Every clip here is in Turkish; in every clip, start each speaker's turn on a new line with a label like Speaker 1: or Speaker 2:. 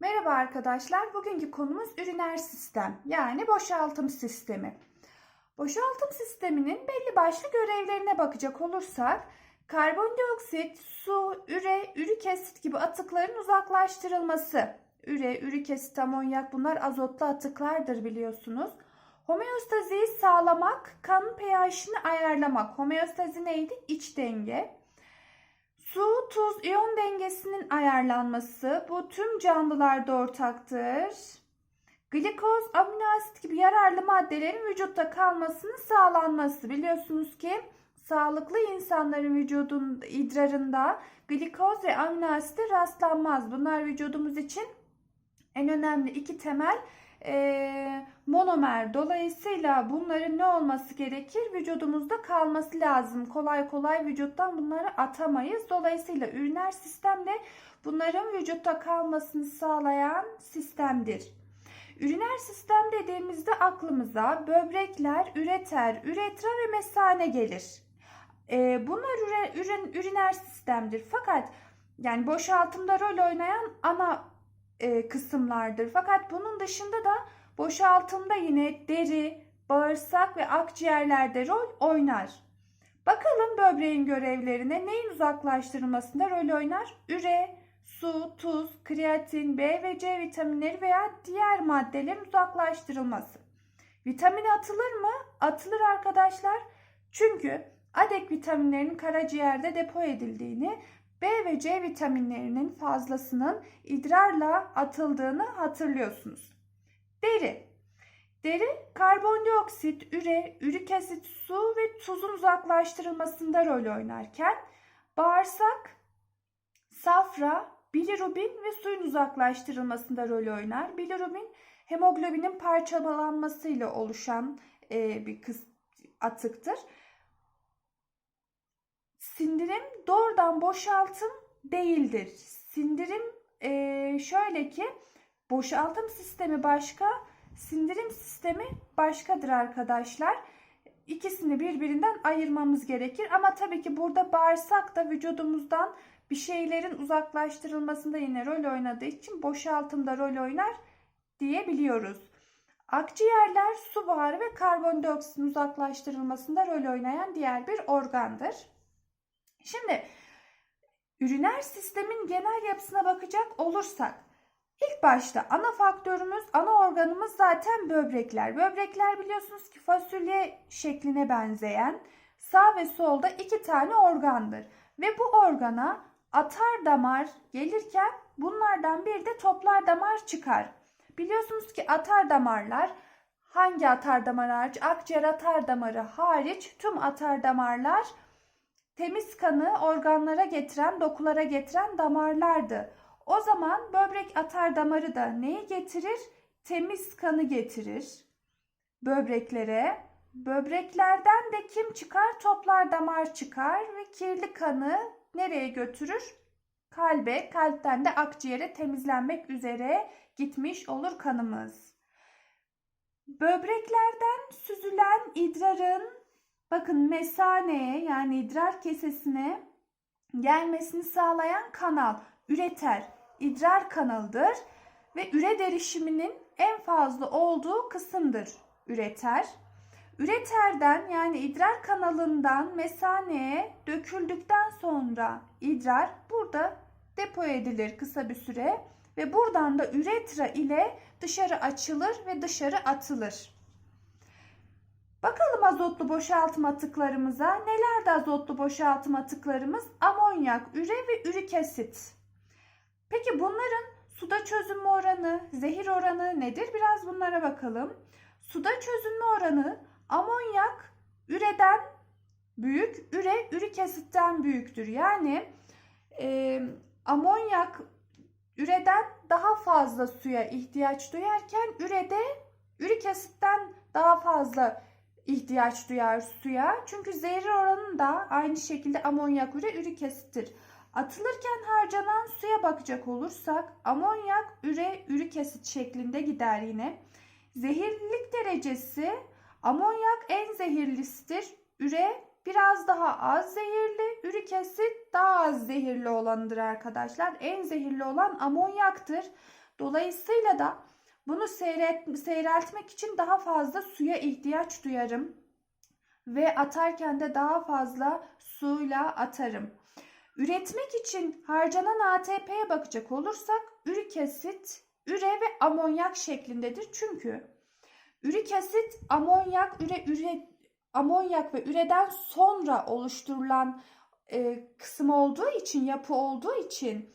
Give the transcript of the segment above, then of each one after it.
Speaker 1: Merhaba arkadaşlar. Bugünkü konumuz üriner sistem yani boşaltım sistemi. Boşaltım sisteminin belli başlı görevlerine bakacak olursak karbondioksit, su, üre, ürik asit gibi atıkların uzaklaştırılması. Üre, ürik asit, amonyak bunlar azotlu atıklardır biliyorsunuz. Homeostaziyi sağlamak, kan pH'ini ayarlamak. Homeostazi neydi? İç denge. Su, tuz, iyon dengesinin ayarlanması bu tüm canlılarda ortaktır. Glikoz, amino asit gibi yararlı maddelerin vücutta kalmasının sağlanması. Biliyorsunuz ki sağlıklı insanların vücudun idrarında glikoz ve amino asite rastlanmaz. Bunlar vücudumuz için en önemli iki temel e, monomer. Dolayısıyla bunların ne olması gerekir? Vücudumuzda kalması lazım. Kolay kolay vücuttan bunları atamayız. Dolayısıyla üriner sistem de bunların vücutta kalmasını sağlayan sistemdir. Üriner sistem dediğimizde aklımıza böbrekler, üreter, üretra ve mesane gelir. E, bunlar üriner sistemdir. Fakat yani boşaltımda rol oynayan ana e, kısımlardır. Fakat bunun dışında da boşaltımda yine deri, bağırsak ve akciğerlerde rol oynar. Bakalım böbreğin görevlerine neyin uzaklaştırılmasında rol oynar? Üre, su, tuz, kreatin, B ve C vitaminleri veya diğer maddelerin uzaklaştırılması. Vitamin atılır mı? Atılır arkadaşlar. Çünkü adek vitaminlerin karaciğerde depo edildiğini B ve C vitaminlerinin fazlasının idrarla atıldığını hatırlıyorsunuz. Deri. Deri karbondioksit, üre, ürik asit, su ve tuzun uzaklaştırılmasında rol oynarken bağırsak, safra, bilirubin ve suyun uzaklaştırılmasında rol oynar. Bilirubin hemoglobinin parçalanmasıyla oluşan e, bir kıs atıktır. Sindirim doğrudan boşaltım değildir. Sindirim e, şöyle ki boşaltım sistemi başka, sindirim sistemi başkadır arkadaşlar. İkisini birbirinden ayırmamız gerekir. Ama tabii ki burada bağırsak da vücudumuzdan bir şeylerin uzaklaştırılmasında yine rol oynadığı için boşaltımda rol oynar diyebiliyoruz. Akciğerler su buharı ve karbondioksitin uzaklaştırılmasında rol oynayan diğer bir organdır. Şimdi üriner sistemin genel yapısına bakacak olursak ilk başta ana faktörümüz, ana organımız zaten böbrekler. Böbrekler biliyorsunuz ki fasulye şekline benzeyen sağ ve solda iki tane organdır. Ve bu organa atar damar gelirken bunlardan bir de toplar damar çıkar. Biliyorsunuz ki atar damarlar hangi atar damar hariç? Akciğer atar damarı hariç tüm atar damarlar temiz kanı organlara getiren, dokulara getiren damarlardı. O zaman böbrek atar damarı da neyi getirir? Temiz kanı getirir böbreklere. Böbreklerden de kim çıkar? Toplar damar çıkar ve kirli kanı nereye götürür? Kalbe, kalpten de akciğere temizlenmek üzere gitmiş olur kanımız. Böbreklerden süzülen idrarın bakın mesaneye yani idrar kesesine gelmesini sağlayan kanal üreter. İdrar kanalıdır ve üre derişiminin en fazla olduğu kısımdır üreter. Üreterden yani idrar kanalından mesaneye döküldükten sonra idrar burada depo edilir kısa bir süre ve buradan da üretra ile dışarı açılır ve dışarı atılır. Bakalım azotlu boşaltım atıklarımıza. Nelerde azotlu boşaltım atıklarımız? Amonyak, üre ve ürik asit. Peki bunların suda çözünme oranı, zehir oranı nedir? Biraz bunlara bakalım. Suda çözünme oranı amonyak üreden büyük, üre ürik asitten büyüktür. Yani e, amonyak üreden daha fazla suya ihtiyaç duyarken ürede ürik asitten daha fazla ihtiyaç duyar suya. Çünkü zehir oranı da aynı şekilde amonyak üre ürik asittir. Atılırken harcanan suya bakacak olursak amonyak üre ürik asit şeklinde gider yine. Zehirlilik derecesi amonyak en zehirlisidir. Üre biraz daha az zehirli, ürik asit daha az zehirli olanıdır arkadaşlar. En zehirli olan amonyaktır. Dolayısıyla da bunu seyret, seyreltmek için daha fazla suya ihtiyaç duyarım ve atarken de daha fazla suyla atarım. Üretmek için harcanan ATP'ye bakacak olursak ürik asit, üre ve amonyak şeklindedir. Çünkü ürik asit, amonyak, üre, üre, amonyak ve üreden sonra oluşturulan e, kısım olduğu için, yapı olduğu için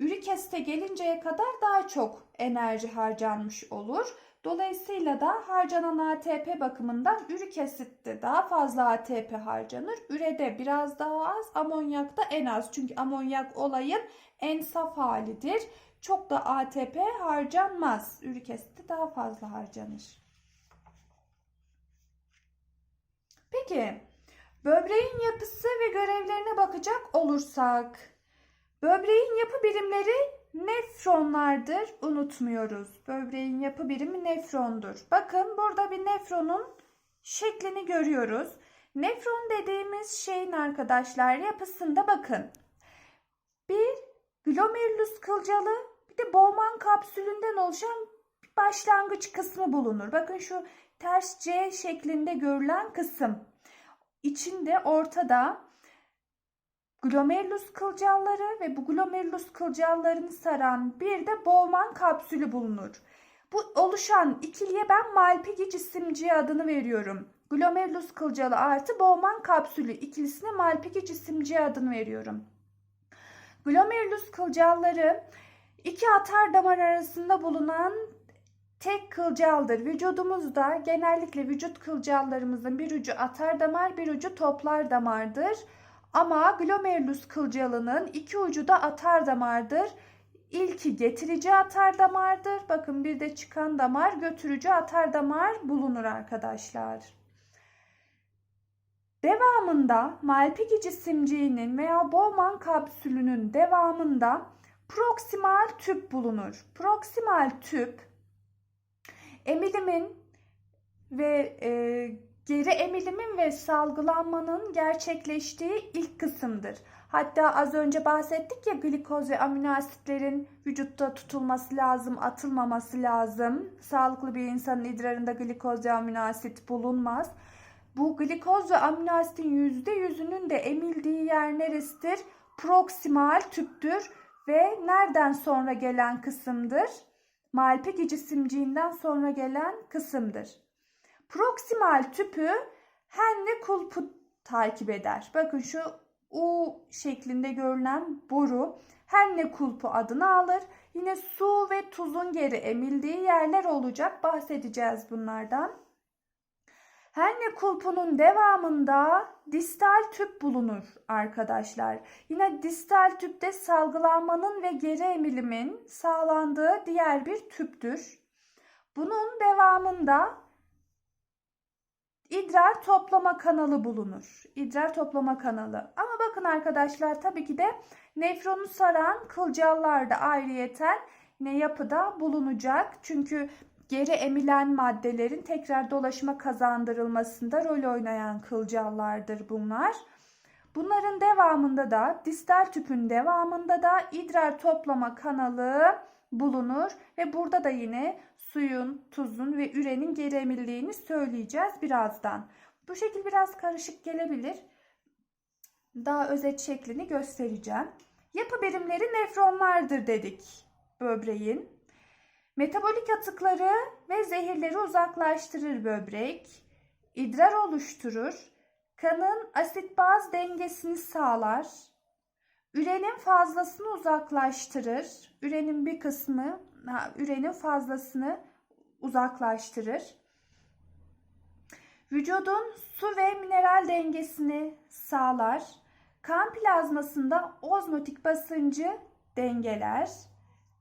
Speaker 1: ürik gelinceye kadar daha çok enerji harcanmış olur. Dolayısıyla da harcanan ATP bakımından ürik daha fazla ATP harcanır. Ürede biraz daha az, amonyakta en az. Çünkü amonyak olayın en saf halidir. Çok da ATP harcanmaz. Ürik daha fazla harcanır. Peki, böbreğin yapısı ve görevlerine bakacak olursak, böbreğin yapı birimleri nefronlardır. Unutmuyoruz. Böbreğin yapı birimi nefrondur. Bakın burada bir nefronun şeklini görüyoruz. Nefron dediğimiz şeyin arkadaşlar yapısında bakın. Bir glomerulus kılcalı bir de Bowman kapsülünden oluşan başlangıç kısmı bulunur. Bakın şu ters C şeklinde görülen kısım. İçinde ortada glomerulus kılcalları ve bu glomerulus kılcallarını saran bir de Bowman kapsülü bulunur. Bu oluşan ikiliye ben Malpighi cisimciği adını veriyorum. Glomerulus kılcalı artı Bowman kapsülü ikilisine Malpighi cisimciği adını veriyorum. Glomerulus kılcalları iki atar damar arasında bulunan tek kılcaldır. Vücudumuzda genellikle vücut kılcallarımızın bir ucu atar damar, bir ucu toplar damardır. Ama glomerulus kılcalının iki ucu da atar damardır. İlki getirici atar damardır. Bakın bir de çıkan damar götürücü atar damar bulunur arkadaşlar. Devamında Malpighi cisimciğinin veya Bowman kapsülünün devamında proksimal tüp bulunur. Proksimal tüp emilimin ve e, geri emilimin ve salgılanmanın gerçekleştiği ilk kısımdır. Hatta az önce bahsettik ya glikoz ve amino asitlerin vücutta tutulması lazım, atılmaması lazım. Sağlıklı bir insanın idrarında glikoz ve amino asit bulunmaz. Bu glikoz ve amino asitin %100'ünün de emildiği yer neresidir? Proksimal tüptür ve nereden sonra gelen kısımdır? Malpighi cisimciğinden sonra gelen kısımdır. Proksimal tüpü Henle kulpu takip eder. Bakın şu U şeklinde görülen boru Henle kulpu adını alır. Yine su ve tuzun geri emildiği yerler olacak. Bahsedeceğiz bunlardan. Henle kulpunun devamında distal tüp bulunur arkadaşlar. Yine distal tüpte salgılanmanın ve geri emilimin sağlandığı diğer bir tüptür. Bunun devamında idrar toplama kanalı bulunur. İdrar toplama kanalı. Ama bakın arkadaşlar tabii ki de nefronu saran kılcallar da ayrıyeten ne yapıda bulunacak. Çünkü geri emilen maddelerin tekrar dolaşıma kazandırılmasında rol oynayan kılcallardır bunlar. Bunların devamında da distal tüpün devamında da idrar toplama kanalı bulunur ve burada da yine suyun, tuzun ve ürenin geri emildiğini söyleyeceğiz birazdan. Bu şekil biraz karışık gelebilir. Daha özet şeklini göstereceğim. Yapı birimleri nefronlardır dedik böbreğin. Metabolik atıkları ve zehirleri uzaklaştırır böbrek. İdrar oluşturur. Kanın asit baz dengesini sağlar. Ürenin fazlasını uzaklaştırır. Ürenin bir kısmı, ürenin fazlasını uzaklaştırır. Vücudun su ve mineral dengesini sağlar. Kan plazmasında ozmotik basıncı dengeler.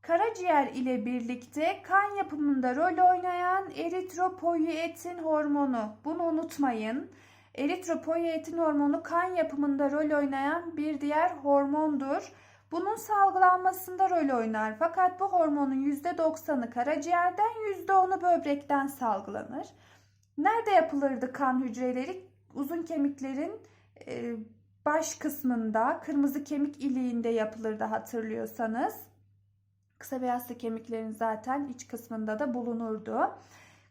Speaker 1: Karaciğer ile birlikte kan yapımında rol oynayan eritropoietin hormonu. Bunu unutmayın. Eritropoietin hormonu kan yapımında rol oynayan bir diğer hormondur. Bunun salgılanmasında rol oynar. Fakat bu hormonun %90'ı karaciğerden, %10'u böbrekten salgılanır. Nerede yapılırdı kan hücreleri? Uzun kemiklerin e, baş kısmında, kırmızı kemik iliğinde yapılırdı hatırlıyorsanız. Kısa ve yassı kemiklerin zaten iç kısmında da bulunurdu.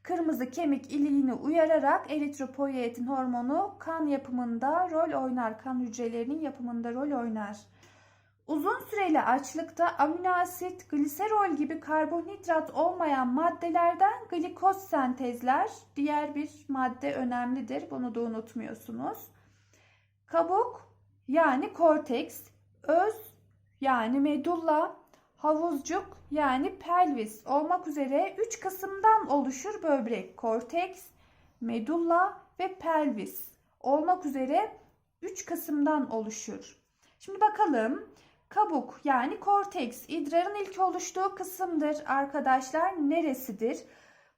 Speaker 1: Kırmızı kemik iliğini uyararak eritropoietin hormonu kan yapımında rol oynar. Kan hücrelerinin yapımında rol oynar. Uzun süreli açlıkta amino asit, gliserol gibi karbonhidrat olmayan maddelerden glikoz sentezler diğer bir madde önemlidir. Bunu da unutmuyorsunuz. Kabuk yani korteks, öz yani medulla, havuzcuk yani pelvis olmak üzere 3 kısımdan oluşur böbrek. Korteks, medulla ve pelvis olmak üzere 3 kısımdan oluşur. Şimdi bakalım kabuk yani korteks idrarın ilk oluştuğu kısımdır arkadaşlar. Neresidir?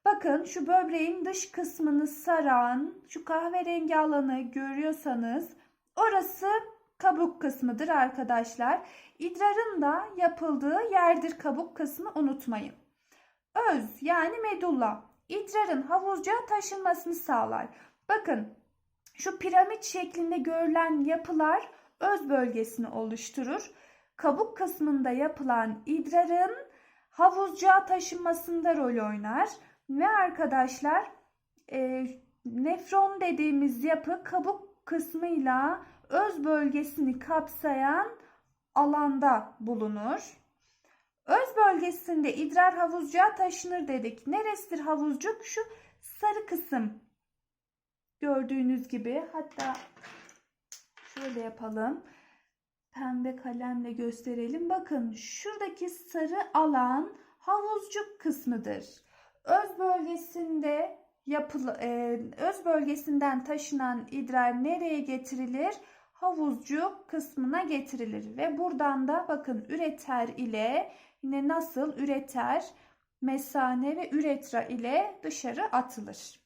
Speaker 1: Bakın şu böbreğin dış kısmını saran şu kahverengi alanı görüyorsanız orası kabuk kısmıdır arkadaşlar. İdrarın da yapıldığı yerdir kabuk kısmı unutmayın. Öz yani medulla idrarın havuzcuğa taşınmasını sağlar. Bakın şu piramit şeklinde görülen yapılar öz bölgesini oluşturur. Kabuk kısmında yapılan idrarın havuzcuğa taşınmasında rol oynar. Ve arkadaşlar e, nefron dediğimiz yapı kabuk kısmıyla öz bölgesini kapsayan alanda bulunur. Öz bölgesinde idrar havuzcuğa taşınır dedik. Neresidir havuzcuk? Şu sarı kısım. Gördüğünüz gibi hatta şöyle yapalım. Pembe kalemle gösterelim. Bakın şuradaki sarı alan havuzcuk kısmıdır. Öz bölgesinde yapılı, e, öz bölgesinden taşınan idrar nereye getirilir? Havuzcuk kısmına getirilir ve buradan da bakın üreter ile yine nasıl üreter, mesane ve üretra ile dışarı atılır.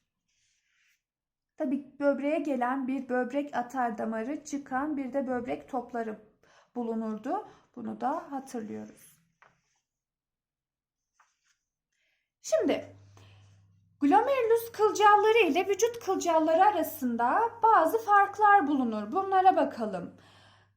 Speaker 1: Tabi böbreğe gelen bir böbrek atar damarı çıkan bir de böbrek topları bulunurdu. Bunu da hatırlıyoruz. Şimdi glomerulus kılcalları ile vücut kılcalları arasında bazı farklar bulunur. Bunlara bakalım.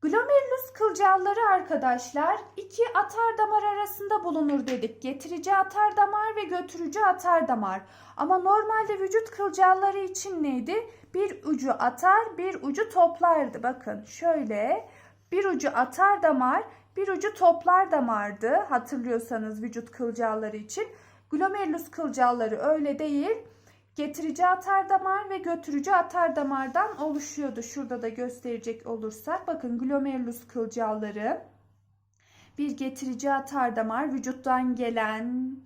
Speaker 1: Glomerulus kılcalları arkadaşlar iki atar damar arasında bulunur dedik. Getirici atar damar ve götürücü atar damar. Ama normalde vücut kılcalları için neydi? Bir ucu atar, bir ucu toplardı. Bakın şöyle bir ucu atar damar, bir ucu toplar damardı. Hatırlıyorsanız vücut kılcalları için. Glomerulus kılcalları öyle değil. Getirici atar damar ve götürücü atar damardan oluşuyordu. Şurada da gösterecek olursak bakın glomerulus kılcalları bir getirici atar damar vücuttan gelen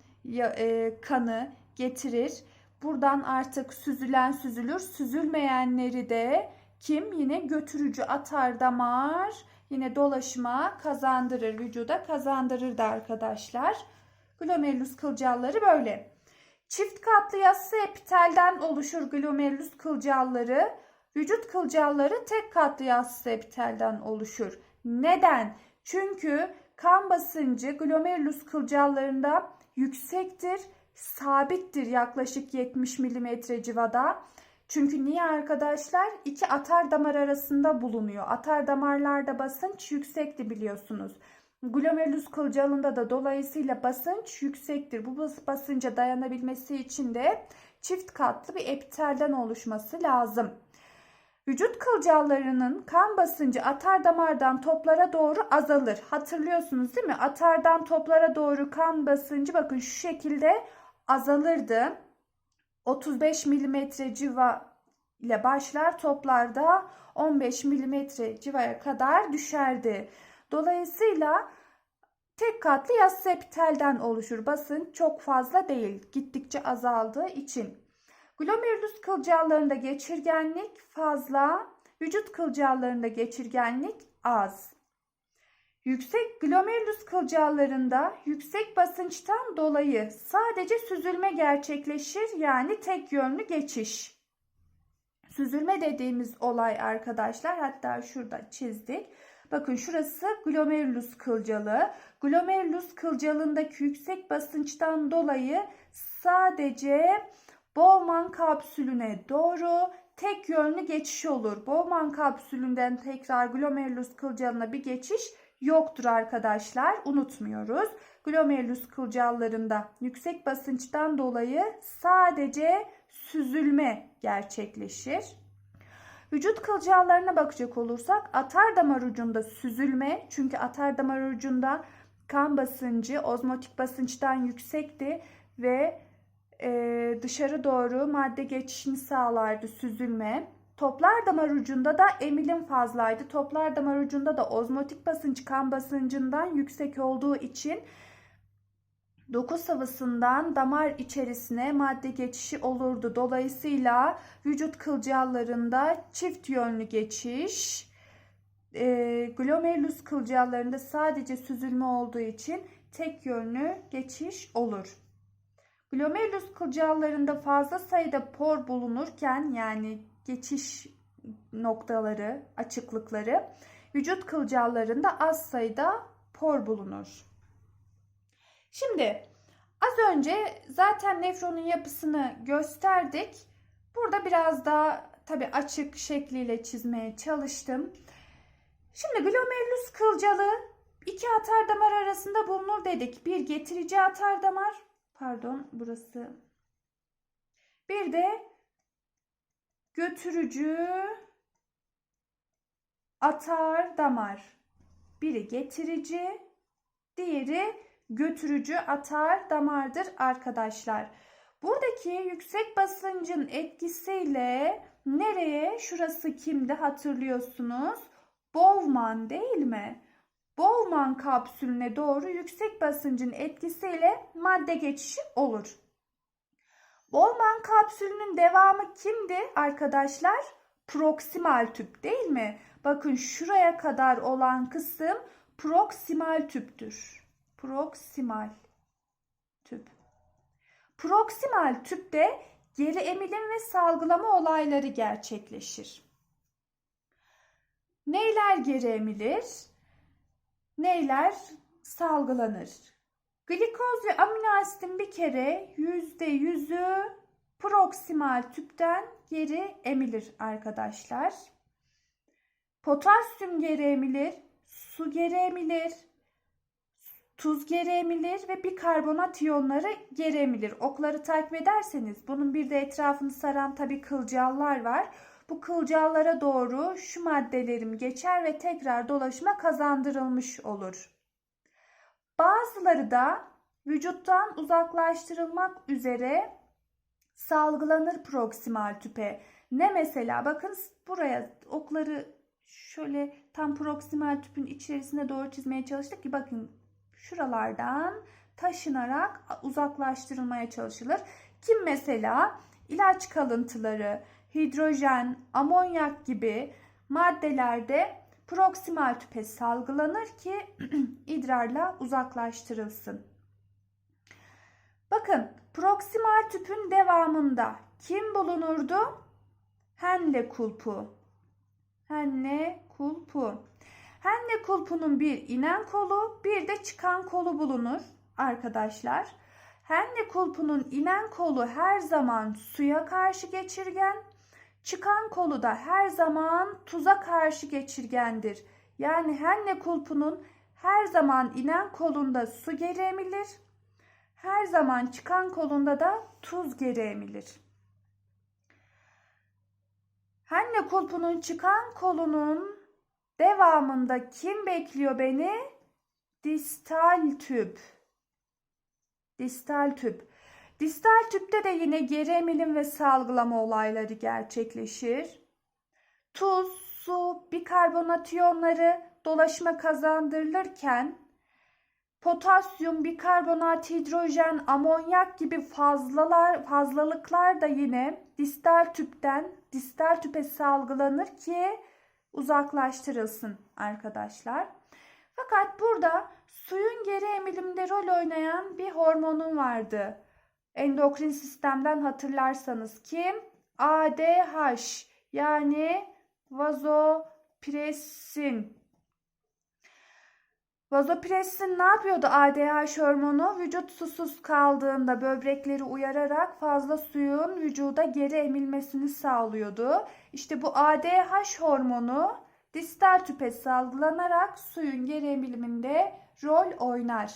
Speaker 1: e, kanı getirir. Buradan artık süzülen süzülür. Süzülmeyenleri de kim? Yine götürücü atar damar yine dolaşıma kazandırır. Vücuda kazandırır da arkadaşlar. Glomerulus kılcalları böyle. Çift katlı yassı epitelden oluşur glomerulus kılcalları. Vücut kılcalları tek katlı yassı epitelden oluşur. Neden? Çünkü kan basıncı glomerulus kılcallarında yüksektir, sabittir yaklaşık 70 mm civada. Çünkü niye arkadaşlar? İki atar damar arasında bulunuyor. Atar damarlarda basınç yüksekti biliyorsunuz. Glomerulus kılcalında da dolayısıyla basınç yüksektir. Bu basınca dayanabilmesi için de çift katlı bir epitelden oluşması lazım. Vücut kılcallarının kan basıncı atar damardan toplara doğru azalır. Hatırlıyorsunuz değil mi? Atardan toplara doğru kan basıncı bakın şu şekilde azalırdı. 35 mm civa ile başlar toplarda 15 mm civaya kadar düşerdi. Dolayısıyla tek katlı yassı epitelden oluşur. Basınç çok fazla değil. Gittikçe azaldığı için. Glomerulus kılcallarında geçirgenlik fazla, vücut kılcallarında geçirgenlik az. Yüksek glomerulus kılcallarında yüksek basınçtan dolayı sadece süzülme gerçekleşir yani tek yönlü geçiş. Süzülme dediğimiz olay arkadaşlar hatta şurada çizdik. Bakın şurası glomerulus kılcalı. Glomerulus kılcalındaki yüksek basınçtan dolayı sadece Bowman kapsülüne doğru tek yönlü geçiş olur. Bowman kapsülünden tekrar glomerulus kılcalına bir geçiş yoktur arkadaşlar. Unutmuyoruz. glomerulus kılcallarında yüksek basınçtan dolayı sadece süzülme gerçekleşir. Vücut kılcallarına bakacak olursak atar damar ucunda süzülme çünkü atar damar ucunda kan basıncı ozmotik basınçtan yüksekti ve e, dışarı doğru madde geçişini sağlardı süzülme. Toplar damar ucunda da emilim fazlaydı. Toplar damar ucunda da ozmotik basınç kan basıncından yüksek olduğu için doku sıvısından damar içerisine madde geçişi olurdu. Dolayısıyla vücut kılcallarında çift yönlü geçiş, e, glomerulus kılcallarında sadece süzülme olduğu için tek yönlü geçiş olur. Glomerulus kılcallarında fazla sayıda por bulunurken yani geçiş noktaları, açıklıkları vücut kılcallarında az sayıda por bulunur. Şimdi az önce zaten nefronun yapısını gösterdik. Burada biraz daha tabi açık şekliyle çizmeye çalıştım. Şimdi glomerulus kılcalı iki atar damar arasında bulunur dedik. Bir getirici atar damar, pardon burası. Bir de götürücü atar damar. Biri getirici, diğeri götürücü atar damardır arkadaşlar. Buradaki yüksek basıncın etkisiyle nereye? Şurası kimdi hatırlıyorsunuz? Bowman değil mi? Bowman kapsülüne doğru yüksek basıncın etkisiyle madde geçişi olur. Bowman kapsülünün devamı kimdi arkadaşlar? Proksimal tüp değil mi? Bakın şuraya kadar olan kısım proksimal tüptür. Proksimal tüp. Proksimal tüpte geri emilim ve salgılama olayları gerçekleşir. Neyler geri emilir? Neyler salgılanır? Glikoz ve amino asitin bir kere yüzde yüzü proksimal tüpten geri emilir arkadaşlar. Potasyum geri emilir, su geri emilir, tuz geri emilir ve bikarbonat iyonları geri emilir. Okları takip ederseniz bunun bir de etrafını saran tabi kılcallar var. Bu kılcallara doğru şu maddelerim geçer ve tekrar dolaşıma kazandırılmış olur. Bazıları da vücuttan uzaklaştırılmak üzere salgılanır proksimal tüpe. Ne mesela bakın buraya okları şöyle tam proksimal tüpün içerisine doğru çizmeye çalıştık ki bakın şuralardan taşınarak uzaklaştırılmaya çalışılır. Kim mesela ilaç kalıntıları, hidrojen, amonyak gibi maddelerde proksimal tüpe salgılanır ki idrarla uzaklaştırılsın. Bakın proksimal tüpün devamında kim bulunurdu? Henle kulpu. Henle kulpu. Henle kulpunun bir inen kolu bir de çıkan kolu bulunur arkadaşlar. Henle kulpunun inen kolu her zaman suya karşı geçirgen, çıkan kolu da her zaman tuza karşı geçirgendir. Yani henle kulpunun her zaman inen kolunda su geri emilir, her zaman çıkan kolunda da tuz geri emilir. Henle kulpunun çıkan kolunun devamında kim bekliyor beni? Distal tüp. Distal tüp. Distal tüpte de yine geri emilim ve salgılama olayları gerçekleşir. Tuz, su, bikarbonat iyonları dolaşıma kazandırılırken potasyum, bikarbonat, hidrojen, amonyak gibi fazlalar, fazlalıklar da yine distal tüpten distal tüpe salgılanır ki uzaklaştırılsın arkadaşlar. Fakat burada suyun geri emilimde rol oynayan bir hormonun vardı. Endokrin sistemden hatırlarsanız kim? ADH yani vazopresin. Vazopresin ne yapıyordu ADH hormonu? Vücut susuz kaldığında böbrekleri uyararak fazla suyun vücuda geri emilmesini sağlıyordu. İşte bu ADH hormonu distal tüpe salgılanarak suyun geri emiliminde rol oynar.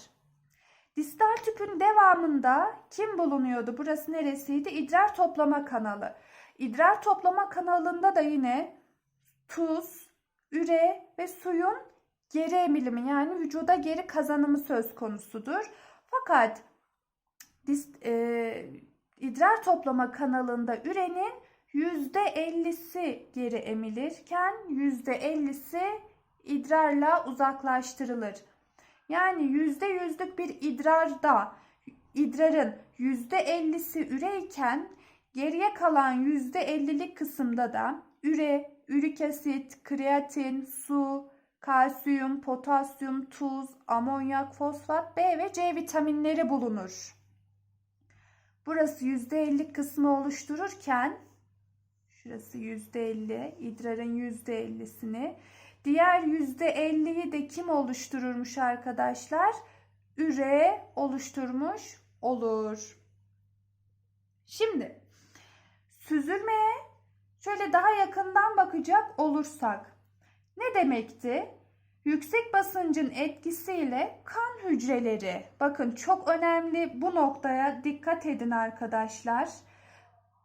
Speaker 1: Distal tüpün devamında kim bulunuyordu? Burası neresiydi? İdrar toplama kanalı. İdrar toplama kanalında da yine tuz, üre ve suyun geri emilimi yani vücuda geri kazanımı söz konusudur. Fakat dis, e, idrar toplama kanalında ürenin %50'si geri emilirken %50'si idrarla uzaklaştırılır. Yani %100'lük bir idrarda idrarın %50'si üreyken geriye kalan %50'lik kısımda da üre, ürik asit, kreatin, su, kalsiyum, potasyum, tuz, amonyak, fosfat, B ve C vitaminleri bulunur. Burası %50 kısmı oluştururken şurası %50, idrarın %50'sini diğer %50'yi de kim oluştururmuş arkadaşlar? Üre oluşturmuş olur. Şimdi süzülmeye şöyle daha yakından bakacak olursak ne demekti? Yüksek basıncın etkisiyle kan hücreleri, bakın çok önemli bu noktaya dikkat edin arkadaşlar.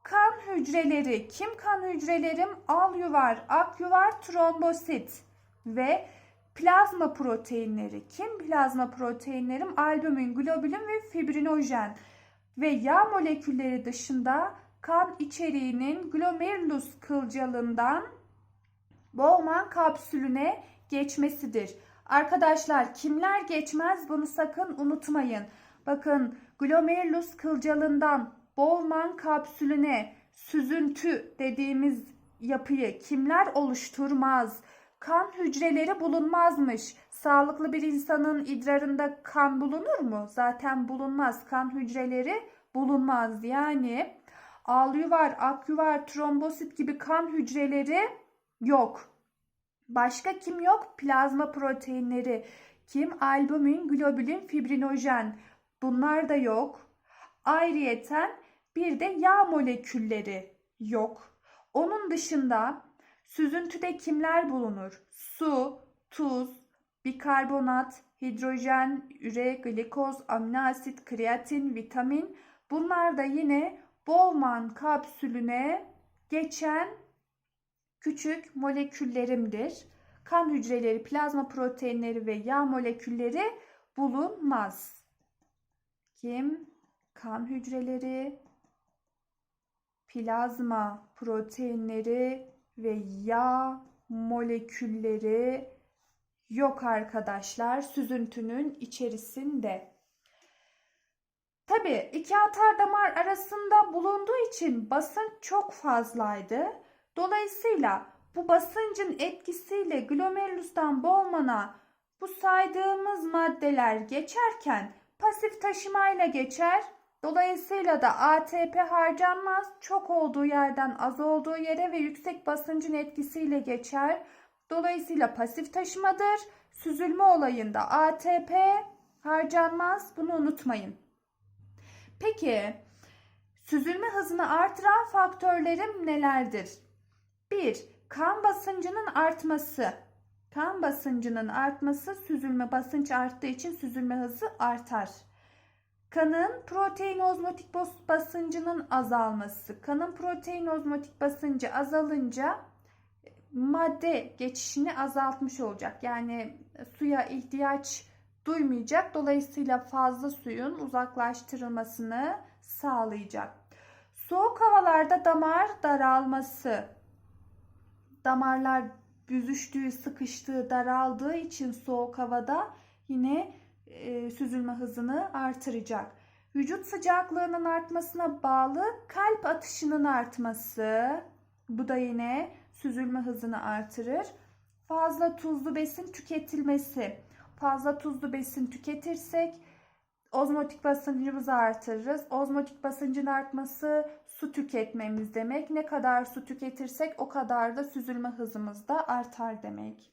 Speaker 1: Kan hücreleri, kim kan hücrelerim? Al yuvar, ak yuvar, trombosit ve plazma proteinleri. Kim plazma proteinlerim? Albumin, globulin ve fibrinojen. Ve yağ molekülleri dışında kan içeriğinin glomerulus kılcalından Bowman kapsülüne geçmesidir. Arkadaşlar kimler geçmez bunu sakın unutmayın. Bakın glomerulus kılcalından Bowman kapsülüne süzüntü dediğimiz yapıyı kimler oluşturmaz? Kan hücreleri bulunmazmış. Sağlıklı bir insanın idrarında kan bulunur mu? Zaten bulunmaz. Kan hücreleri bulunmaz. Yani alüvar, akyuvar, trombosit gibi kan hücreleri yok. Başka kim yok? Plazma proteinleri. Kim? Albumin, globulin, fibrinojen. Bunlar da yok. Ayrıyeten bir de yağ molekülleri yok. Onun dışında süzüntüde kimler bulunur? Su, tuz, bikarbonat, hidrojen, üre, glikoz, amino asit, kreatin, vitamin. Bunlar da yine Bowman kapsülüne geçen küçük moleküllerimdir. Kan hücreleri, plazma proteinleri ve yağ molekülleri bulunmaz. Kim? Kan hücreleri, plazma proteinleri ve yağ molekülleri yok arkadaşlar süzüntünün içerisinde. Tabi iki atar damar arasında bulunduğu için basınç çok fazlaydı. Dolayısıyla bu basıncın etkisiyle glomerulustan Bowman'a bu saydığımız maddeler geçerken pasif taşımayla geçer. Dolayısıyla da ATP harcanmaz. Çok olduğu yerden az olduğu yere ve yüksek basıncın etkisiyle geçer. Dolayısıyla pasif taşımadır. Süzülme olayında ATP harcanmaz. Bunu unutmayın. Peki süzülme hızını artıran faktörlerim nelerdir? 1. Kan basıncının artması. Kan basıncının artması süzülme basınç arttığı için süzülme hızı artar. Kanın protein ozmotik basıncının azalması. Kanın protein ozmotik basıncı azalınca madde geçişini azaltmış olacak. Yani suya ihtiyaç duymayacak. Dolayısıyla fazla suyun uzaklaştırılmasını sağlayacak. Soğuk havalarda damar daralması. Damarlar büzüştüğü, sıkıştığı, daraldığı için soğuk havada yine e, süzülme hızını artıracak. Vücut sıcaklığının artmasına bağlı kalp atışının artması. Bu da yine süzülme hızını artırır. Fazla tuzlu besin tüketilmesi. Fazla tuzlu besin tüketirsek ozmotik basıncımızı artırırız. Ozmotik basıncın artması su tüketmemiz demek. Ne kadar su tüketirsek o kadar da süzülme hızımız da artar demek.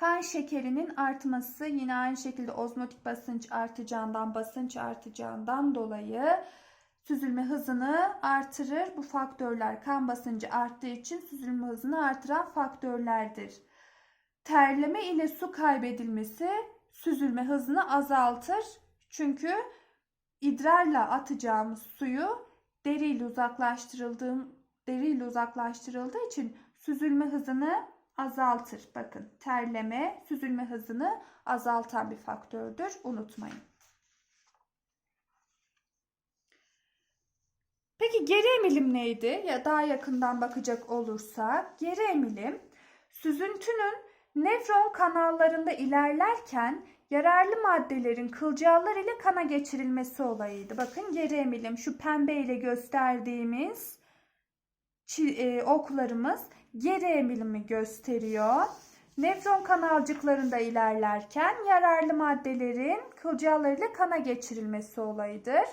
Speaker 1: Kan şekerinin artması yine aynı şekilde ozmotik basınç artacağından, basınç artacağından dolayı süzülme hızını artırır. Bu faktörler kan basıncı arttığı için süzülme hızını artıran faktörlerdir. Terleme ile su kaybedilmesi süzülme hızını azaltır. Çünkü idrarla atacağımız suyu deriyle uzaklaştırıldığım deriyle uzaklaştırıldığı için süzülme hızını azaltır. Bakın terleme süzülme hızını azaltan bir faktördür. Unutmayın. Peki geri emilim neydi? Ya daha yakından bakacak olursak geri emilim süzüntünün nefron kanallarında ilerlerken yararlı maddelerin kılcallar ile kana geçirilmesi olayıydı. Bakın geri emilim şu pembe ile gösterdiğimiz e, oklarımız geri emilimi gösteriyor. Nefron kanalcıklarında ilerlerken yararlı maddelerin kılcallar ile kana geçirilmesi olayıdır.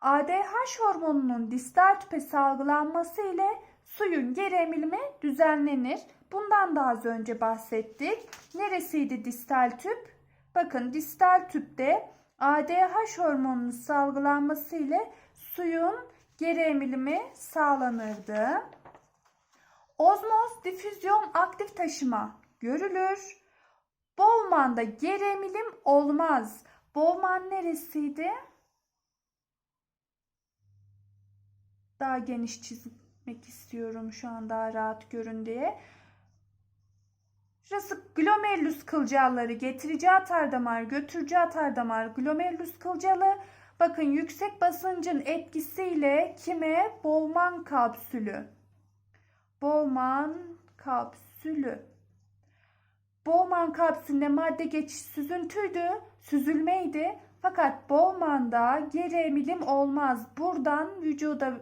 Speaker 1: ADH hormonunun distal tüpe salgılanması ile suyun geri emilimi düzenlenir. Bundan da az önce bahsettik. Neresiydi distal tüp? Bakın distal tüpte ADH hormonunun salgılanması ile suyun geri emilimi sağlanırdı. Ozmoz, difüzyon, aktif taşıma görülür. Bowman'da geri olmaz. Bowman neresiydi? Daha geniş çizmek istiyorum şu an daha rahat görün diye. Şurası glomerulus kılcalları getirici atar damar, götürücü atar damar, glomerulus kılcalı. Bakın yüksek basıncın etkisiyle kime? Bowman kapsülü. Bowman kapsülü. Bowman kapsülüne madde geçiş süzüntüydü, süzülmeydi. Fakat Bowman'da geri emilim olmaz. Buradan vücuda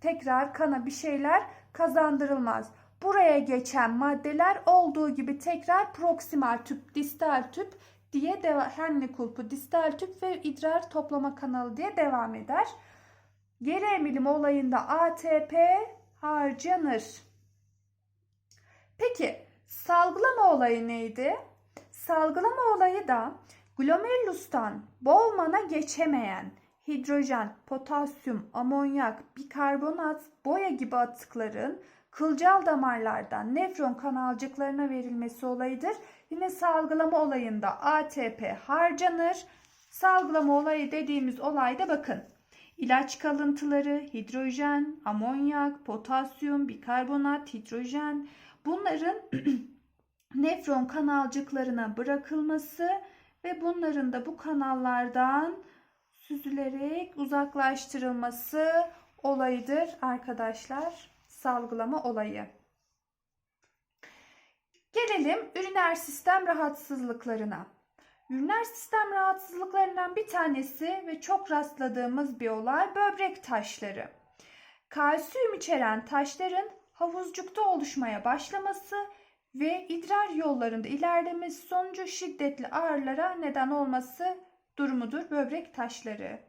Speaker 1: tekrar kana bir şeyler kazandırılmaz. Buraya geçen maddeler olduğu gibi tekrar proksimal tüp, distal tüp diye Henle kulpu, distal tüp ve idrar toplama kanalı diye devam eder. Geri emilim olayında ATP harcanır. Peki salgılama olayı neydi? Salgılama olayı da glomerulustan Bowman'a geçemeyen hidrojen, potasyum, amonyak, bikarbonat, boya gibi atıkların kılcal damarlardan nefron kanalcıklarına verilmesi olayıdır. Yine salgılama olayında ATP harcanır. Salgılama olayı dediğimiz olayda bakın. İlaç kalıntıları, hidrojen, amonyak, potasyum, bikarbonat, hidrojen bunların nefron kanalcıklarına bırakılması ve bunların da bu kanallardan süzülerek uzaklaştırılması olayıdır arkadaşlar. Salgılama olayı. Gelelim üriner sistem rahatsızlıklarına. Üriner sistem rahatsızlıklarından bir tanesi ve çok rastladığımız bir olay böbrek taşları. Kalsiyum içeren taşların havuzcukta oluşmaya başlaması ve idrar yollarında ilerlemesi sonucu şiddetli ağrılara neden olması durumudur böbrek taşları.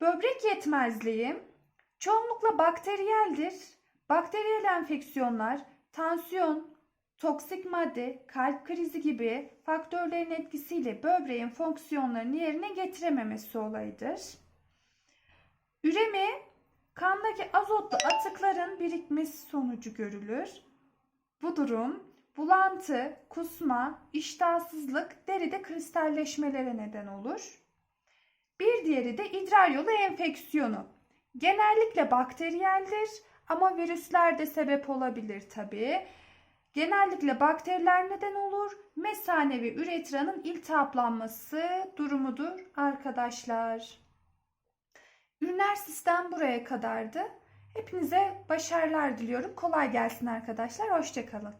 Speaker 1: Böbrek yetmezliği çoğunlukla bakteriyeldir. Bakteriyel enfeksiyonlar, tansiyon, toksik madde, kalp krizi gibi faktörlerin etkisiyle böbreğin fonksiyonlarını yerine getirememesi olayıdır. Üremi kandaki azotlu atıkların birikmesi sonucu görülür. Bu durum bulantı, kusma, iştahsızlık, deride kristalleşmelere neden olur. Bir diğeri de idrar yolu enfeksiyonu. Genellikle bakteriyeldir ama virüsler de sebep olabilir tabii. Genellikle bakteriler neden olur. Mesane ve üretranın iltihaplanması durumudur arkadaşlar. Üriner sistem buraya kadardı. Hepinize başarılar diliyorum. Kolay gelsin arkadaşlar. Hoşçakalın.